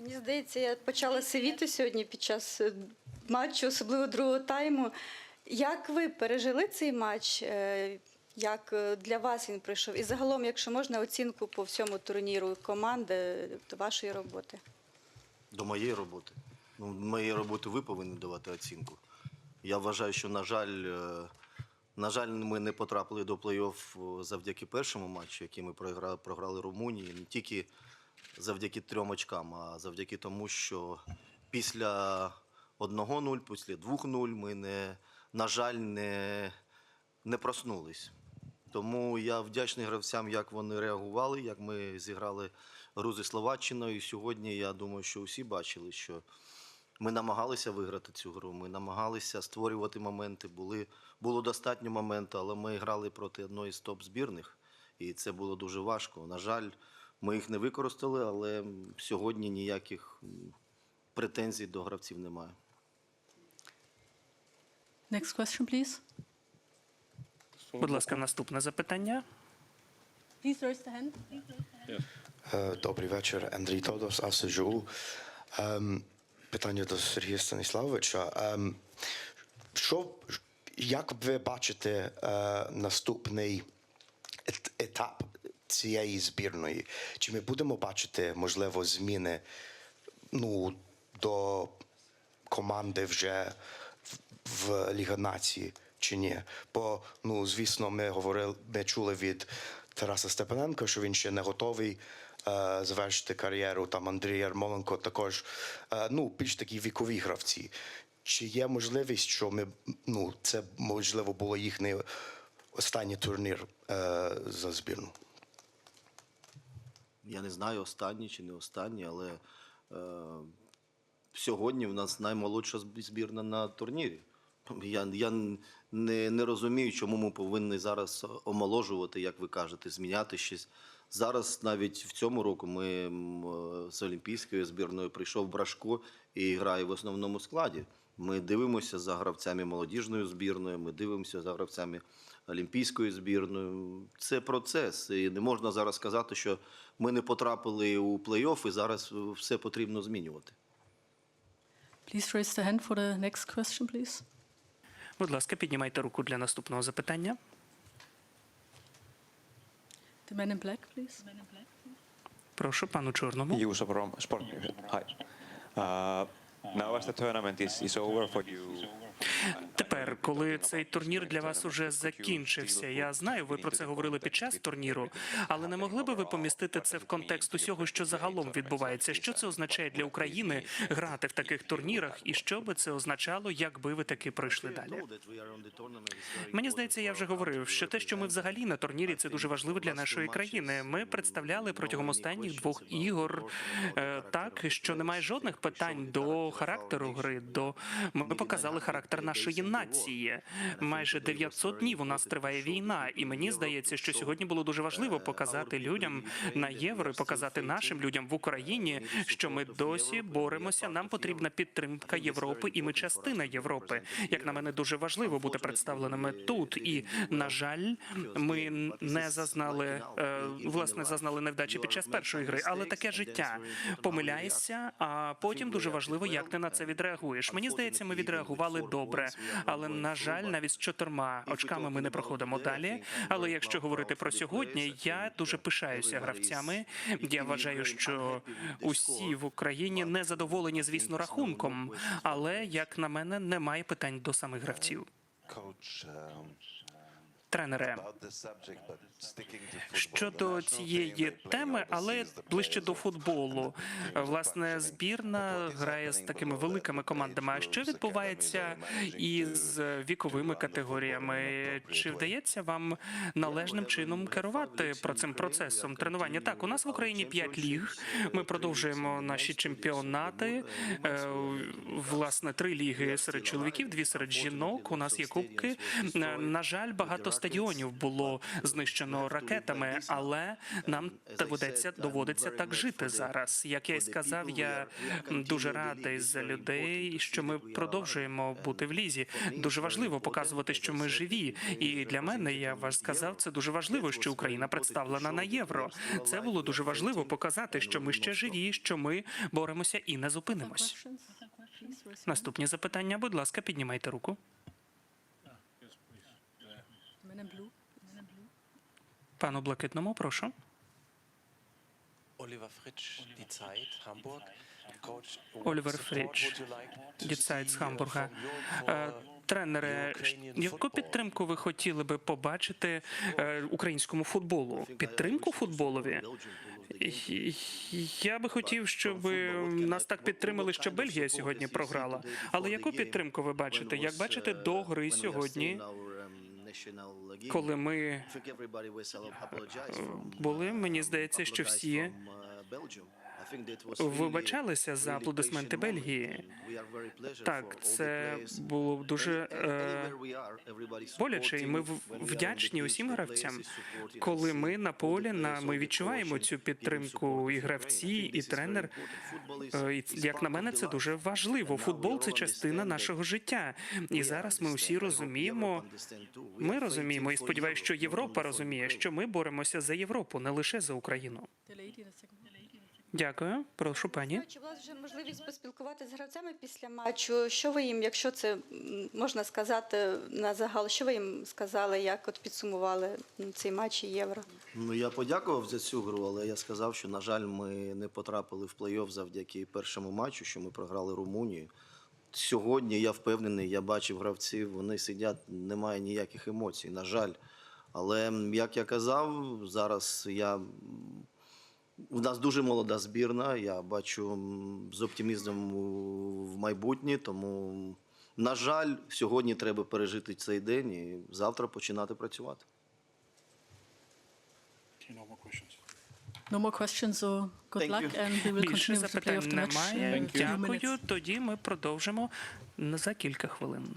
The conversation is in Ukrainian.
Мені здається, я почала сивіти сьогодні під час е, матчу, особливо другого тайму. Як ви пережили цей матч? Е, Як е, для вас він пройшов? І загалом, якщо можна, оцінку по всьому турніру команди до вашої роботи. До моєї роботи. Ну, моєї роботи ви повинні давати оцінку. Я вважаю, що, на жаль, на жаль, ми не потрапили до плей-офф завдяки першому матчу, який ми програли, програли Румунії. Не тільки завдяки трьом очкам, а завдяки тому, що після 1-0, після 2-0 ми, не, на жаль, не, не проснулись. Тому я вдячний гравцям, як вони реагували, як ми зіграли гру зі Словаччиною. І сьогодні я думаю, що всі бачили, що ми намагалися виграти цю гру. Ми намагалися створювати моменти. Були, було достатньо моменту, але ми грали проти одної з топ-збірних, і це було дуже важко. На жаль, ми їх не використали, але сьогодні ніяких претензій до гравців немає. Next question, please. Будь ласка, наступне запитання. Please raise the hand. Е, Добрий вечір, Андрій Тодос, АСЖУ. Ем, Питання до Сергія Станіславовича. Ем, Що, як ви бачите е, наступний етап цієї збірної? Чи ми будемо бачити, можливо, зміни ну, до команди вже в, Ліга Нації чи ні? Бо, ну, звісно, ми говорили, ми чули від Тараса Степаненка, що він ще не готовий е, завершити кар'єру. Там Андрій Ярмоленко також е, ну, більш такі вікові гравці. Чи є можливість, що ми ну, це можливо було їхній останній турнір е, за збірну? Я не знаю, останній чи не останній, але е, сьогодні в нас наймолодша збірна на турнірі. Я, я не, не розумію, чому ми повинні зараз омоложувати, як ви кажете, зміняти щось. Зараз навіть в цьому року ми е, з олімпійською збірною прийшов Брашко і грає в основному складі. Ми дивимося за гравцями молодіжної збірної, ми дивимося за гравцями олімпійської збірної. Це процес. І не можна зараз сказати, що ми не потрапили у плей-офф і зараз все потрібно змінювати. Please raise the hand for the next question, please. Будь ласка, піднімайте руку для наступного запитання. The man in black, please. Прошу, пану Чорному. Sport Hi. Uh, now as the tournament is, is over for you, Тепер, коли цей турнір для вас уже закінчився, я знаю, ви про це говорили під час турніру, але не могли би ви помістити це в контекст усього, що загалом відбувається? Що це означає для України грати в таких турнірах, і що би це означало, якби ви таки пройшли далі? Мені здається, я вже говорив, що те, що ми взагалі на турнірі, це дуже важливо для нашої країни. Ми представляли протягом останніх двох ігор е, так, що немає жодних питань до характеру гри. До ми показали характер нашої нації. Майже 900 днів у нас триває війна, і мені здається, що сьогодні було дуже важливо показати людям на євро показати нашим людям в Україні, що ми досі боремося. Нам потрібна підтримка Європи, і ми частина Європи. Як на мене, дуже важливо бути представленими тут. І на жаль, ми не зазнали е, власне зазнали невдачі під час першої гри, але таке життя. Помиляєшся, а потім дуже важливо, як ти на це відреагуєш. Мені здається, ми відреагували добре, але на жаль, навіть з чотирма очками ми не проходимо далі. Але якщо говорити про сьогодні, я дуже пишаюся гравцями. Я вважаю, що усі в Україні не задоволені, звісно, рахунком, але як на мене, немає питань до самих гравців. Тренере, Щодо цієї теми, але ближче до футболу. Власне, збірна грає з такими великими командами. А що відбувається із віковими категоріями? Чи вдається вам належним чином керувати про цим процесом тренування? Так, у нас в Україні п'ять ліг. Ми продовжуємо наші чемпіонати. Е, Власне, три ліги серед чоловіків, дві серед жінок. У нас є кубки. Е, На жаль, багато стадіонів було знищено ракетами, але нам доведеться доводиться так жити зараз. Як я й сказав, я дуже радий за людей, що ми продовжуємо бути в лізі. Дуже важливо показувати, що ми живі. І для мене я вас сказав, це дуже важливо, що Україна представлена на євро. Це було дуже важливо показати, що ми ще живі, що ми боремося і не зупинимось. Наступні запитання, будь ласка, піднімайте руку. hand. Men in blue. Пану блакитному, прошу. Oliver Fritsch, Die Zeit, Hamburg. Coach, what Oliver support Fritsch, would you like to Die Zeit з Гамбурга. Е, Тренере, яку підтримку ви хотіли би побачити е, українському футболу? Підтримку футболові? Я би хотів, щоб нас так підтримали, що Бельгія сьогодні програла. Але яку підтримку ви бачите? Як бачите до гри сьогодні, коли ми були, мені здається, що всі вибачалися за аплодисменти Бельгії. Так, це було дуже е, боляче, і ми вдячні усім гравцям. Коли ми на полі, на ми відчуваємо цю підтримку і гравці, і тренер. Е, як на мене, це дуже важливо. Футбол це частина нашого життя. І зараз ми усі розуміємо. Ми розуміємо, і сподіваюся, що Європа розуміє, що ми боремося за Європу, не лише за Україну. Дякую, прошу пані. Чи була вже можливість поспілкуватися з гравцями після матчу? Що ви їм, якщо це можна сказати на загал, що ви їм сказали, як от підсумували цей матч і євро? Ну я подякував за цю гру, але я сказав, що на жаль, ми не потрапили в плей-офф завдяки першому матчу, що ми програли Румунію. Сьогодні я впевнений, я бачив гравців, вони сидять, немає ніяких емоцій, на жаль. Але як я казав, зараз я. У нас дуже молода збірна. Я бачу з оптимізмом в майбутнє. Тому, на жаль, сьогодні треба пережити цей день і завтра починати працювати. No more questions, so good Thank luck, you. and we will Більше continue with the play запитань of the match. немає. Дякую. Тоді ми продовжимо за кілька хвилин.